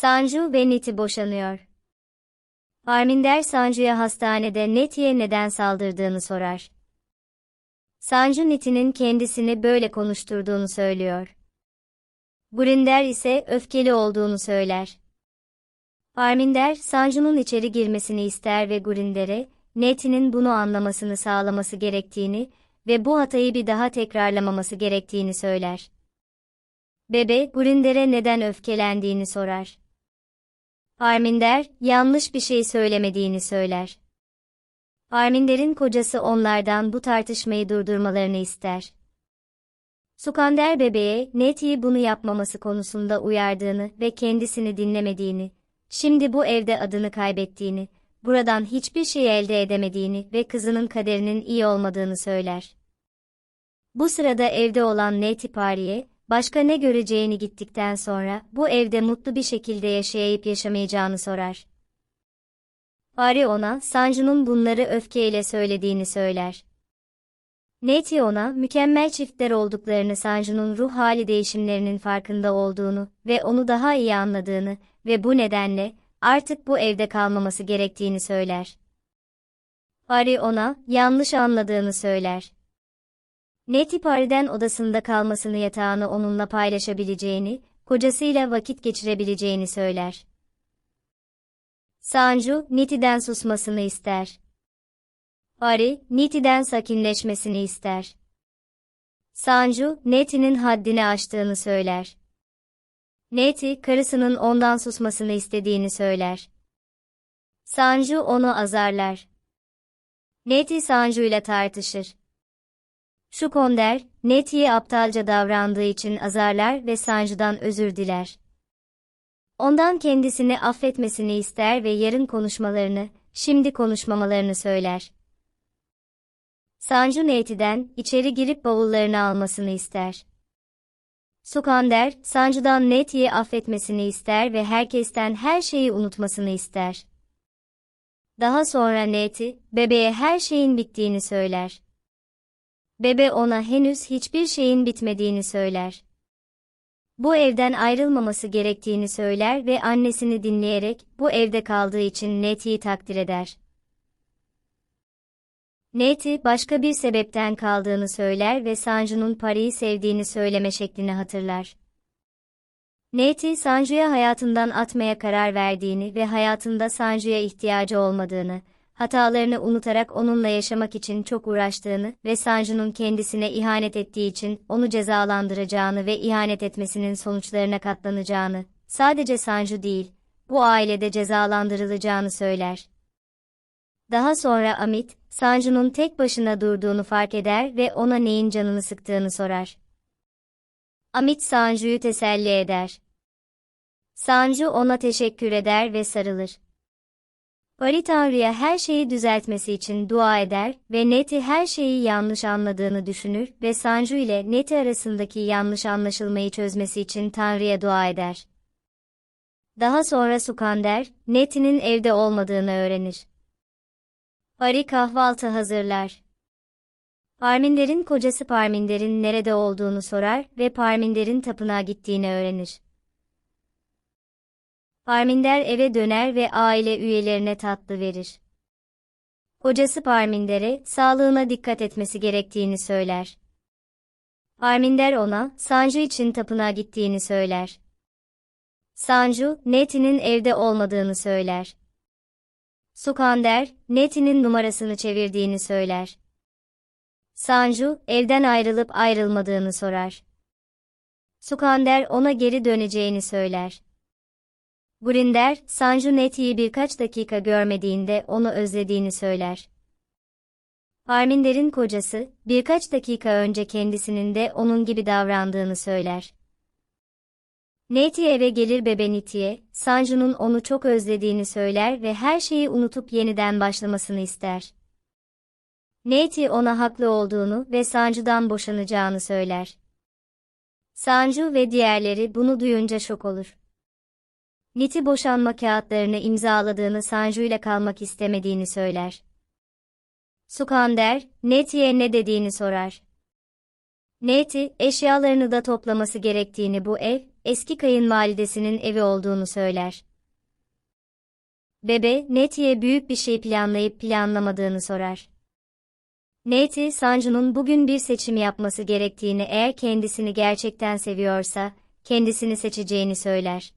Sanju ve Niti boşanıyor. Arminder Sanju'ya hastanede Neti'ye neden saldırdığını sorar. Sanju Niti'nin kendisini böyle konuşturduğunu söylüyor. Gurinder ise öfkeli olduğunu söyler. Arminder, Sanju'nun içeri girmesini ister ve Gurinder'e, Neti'nin bunu anlamasını sağlaması gerektiğini ve bu hatayı bir daha tekrarlamaması gerektiğini söyler. Bebe, Gurinder'e neden öfkelendiğini sorar. Arminder, yanlış bir şey söylemediğini söyler. Arminder'in kocası onlardan bu tartışmayı durdurmalarını ister. Sukander bebeğe, Neti'yi bunu yapmaması konusunda uyardığını ve kendisini dinlemediğini, şimdi bu evde adını kaybettiğini, buradan hiçbir şey elde edemediğini ve kızının kaderinin iyi olmadığını söyler. Bu sırada evde olan Neti Pari'ye, başka ne göreceğini gittikten sonra bu evde mutlu bir şekilde yaşayıp yaşamayacağını sorar. Pari ona, Sanju'nun bunları öfkeyle söylediğini söyler. Neti ona, mükemmel çiftler olduklarını Sanju'nun ruh hali değişimlerinin farkında olduğunu ve onu daha iyi anladığını ve bu nedenle, artık bu evde kalmaması gerektiğini söyler. Pari ona, yanlış anladığını söyler. Neti Pari'den odasında kalmasını yatağını onunla paylaşabileceğini, kocasıyla vakit geçirebileceğini söyler. Sanju, Niti'den susmasını ister. Pari, Niti'den sakinleşmesini ister. Sanju, Neti'nin haddini aştığını söyler. Neti, karısının ondan susmasını istediğini söyler. Sanju onu azarlar. Neti Sanju ile tartışır. Şukonder, Neti'ye aptalca davrandığı için azarlar ve Sanju'dan özür diler. Ondan kendisini affetmesini ister ve yarın konuşmalarını, şimdi konuşmamalarını söyler. Sanju Neti'den içeri girip bavullarını almasını ister. Sukander, Sanju'dan Neti'yi affetmesini ister ve herkesten her şeyi unutmasını ister. Daha sonra Neti, bebeğe her şeyin bittiğini söyler. Bebe ona henüz hiçbir şeyin bitmediğini söyler. Bu evden ayrılmaması gerektiğini söyler ve annesini dinleyerek bu evde kaldığı için Neti'yi takdir eder. Neti başka bir sebepten kaldığını söyler ve Sanju'nun parayı sevdiğini söyleme şeklini hatırlar. Neti Sanju'ya hayatından atmaya karar verdiğini ve hayatında Sanju'ya ihtiyacı olmadığını, hatalarını unutarak onunla yaşamak için çok uğraştığını ve Sanju'nun kendisine ihanet ettiği için onu cezalandıracağını ve ihanet etmesinin sonuçlarına katlanacağını, sadece Sanju değil, bu ailede cezalandırılacağını söyler. Daha sonra Amit, Sanju'nun tek başına durduğunu fark eder ve ona neyin canını sıktığını sorar. Amit Sanju'yu teselli eder. Sanju ona teşekkür eder ve sarılır. Pari Tanrı'ya her şeyi düzeltmesi için dua eder ve Neti her şeyi yanlış anladığını düşünür ve Sanju ile Neti arasındaki yanlış anlaşılmayı çözmesi için Tanrı'ya dua eder. Daha sonra Sukander, Neti'nin evde olmadığını öğrenir. Pari kahvaltı hazırlar. Parminder'in kocası Parminder'in nerede olduğunu sorar ve Parminder'in tapınağa gittiğini öğrenir. Parminder eve döner ve aile üyelerine tatlı verir. Kocası Parminder'e sağlığına dikkat etmesi gerektiğini söyler. Parminder ona Sanju için tapınağa gittiğini söyler. Sanju, Neti'nin evde olmadığını söyler. Sukander, Neti'nin numarasını çevirdiğini söyler. Sanju, evden ayrılıp ayrılmadığını sorar. Sukander ona geri döneceğini söyler. Grinder, Sanju Neti'yi birkaç dakika görmediğinde onu özlediğini söyler. Parminder'in kocası, birkaç dakika önce kendisinin de onun gibi davrandığını söyler. Neti eve gelir bebe Niti'ye, Sanju'nun onu çok özlediğini söyler ve her şeyi unutup yeniden başlamasını ister. Neti ona haklı olduğunu ve Sanju'dan boşanacağını söyler. Sanju ve diğerleri bunu duyunca şok olur. Niti boşanma kağıtlarını imzaladığını Sanju ile kalmak istemediğini söyler. Sukander, Neti'ye ne dediğini sorar. Neti, eşyalarını da toplaması gerektiğini bu ev, eski kayınvalidesinin evi olduğunu söyler. Bebe, Neti'ye büyük bir şey planlayıp planlamadığını sorar. Neti, Sancu'nun bugün bir seçim yapması gerektiğini eğer kendisini gerçekten seviyorsa, kendisini seçeceğini söyler.